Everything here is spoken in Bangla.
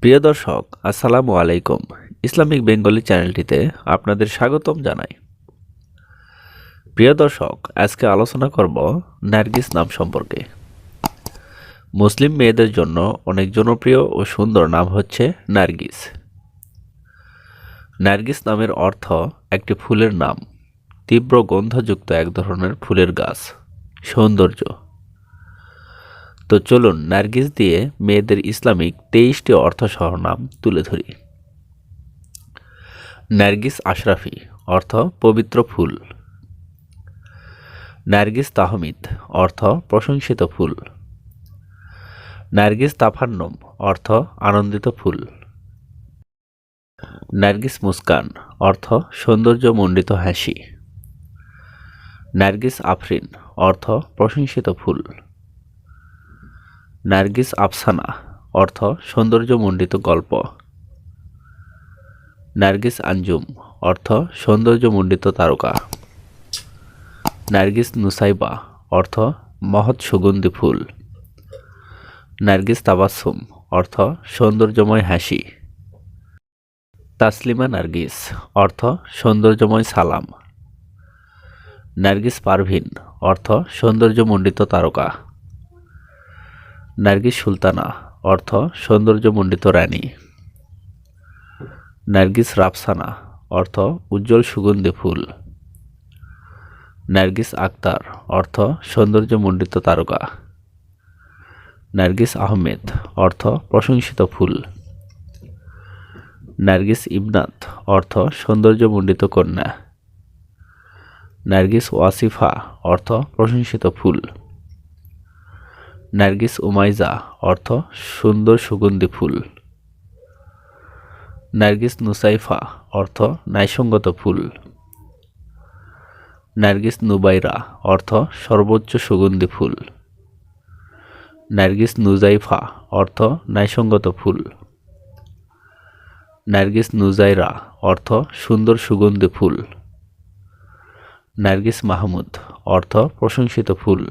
প্রিয় দর্শক, আসসালামু আলাইকুম। ইসলামিক বেঙ্গলি চ্যানেলটিতে আপনাদের স্বাগতম জানাই। প্রিয় দর্শক, আজকে আলোচনা করব নার্গিস নাম সম্পর্কে। মুসলিম মেয়েদের জন্য অনেক জনপ্রিয় ও সুন্দর নাম হচ্ছে নার্গিস। নার্গিস নামের অর্থ একটি ফুলের নাম। তীব্র গন্ধযুক্ত এক ধরনের ফুলের গাছ। সৌন্দর্য। তো চলুন নার্গিস দিয়ে মেয়েদের ইসলামিক তেইশটি অর্থসহ নাম তুলে ধরি। নার্গিস আশরাফি, অর্থ পবিত্র ফুল। নার্গিস তাহমিদ, অর্থ প্রশংসিত ফুল। নার্গিস তাফান্নম, অর্থ আনন্দিত ফুল। নার্গিস মুস্কান, অর্থ সৌন্দর্যমণ্ডিত হাসি। নার্গিস আফরিন, অর্থ প্রশংসিত ফুল। নার্গিস আফসানা, অর্থ সৌন্দর্যমণ্ডিত গল্প। নার্গিস আঞ্জুম, অর্থ সৌন্দর্যমণ্ডিত তারকা। নার্গিস নুসাইবা, অর্থ মহৎ সুগন্ধি ফুল। নার্গিস তাবাসুম অর্থ সৌন্দর্যময় হাসি। তাসলিমা নার্গিস, অর্থ সৌন্দর্যময় সালাম। নার্গিস পারভিন, অর্থ সৌন্দর্যমণ্ডিত তারকা। নার্গিস সুলতানা, অর্থ সৌন্দর্যমণ্ডিত রানী। নার্গিস রাফসানা, অর্থ উজ্জ্বল সুগন্ধি ফুল। নার্গিস আক্তার, অর্থ সৌন্দর্যমণ্ডিত তারকা। নার্গিস আহমেদ, অর্থ প্রশংসিত ফুল। নার্গিস ইবনাত অর্থ সৌন্দর্যমণ্ডিত কন্যা। নার্গিস ওয়াসিফা, অর্থ প্রশংসিত ফুল। নার্গিস উমাইজা, অর্থ সুন্দর সুগন্ধি ফুল। নার্গিস নুসাইফা, অর্থ ন্যায়সঙ্গত ফুল। নার্গিস নুবাইরা, অর্থ সর্বোচ্চ সুগন্ধি ফুল। নার্গিস নুজাইফা, অর্থ ন্যায়সঙ্গত ফুল। নার্গিস নুজাইরা, অর্থ সুন্দর সুগন্ধি ফুল। নার্গিস মাহমুদ, অর্থ প্রশংসিত ফুল।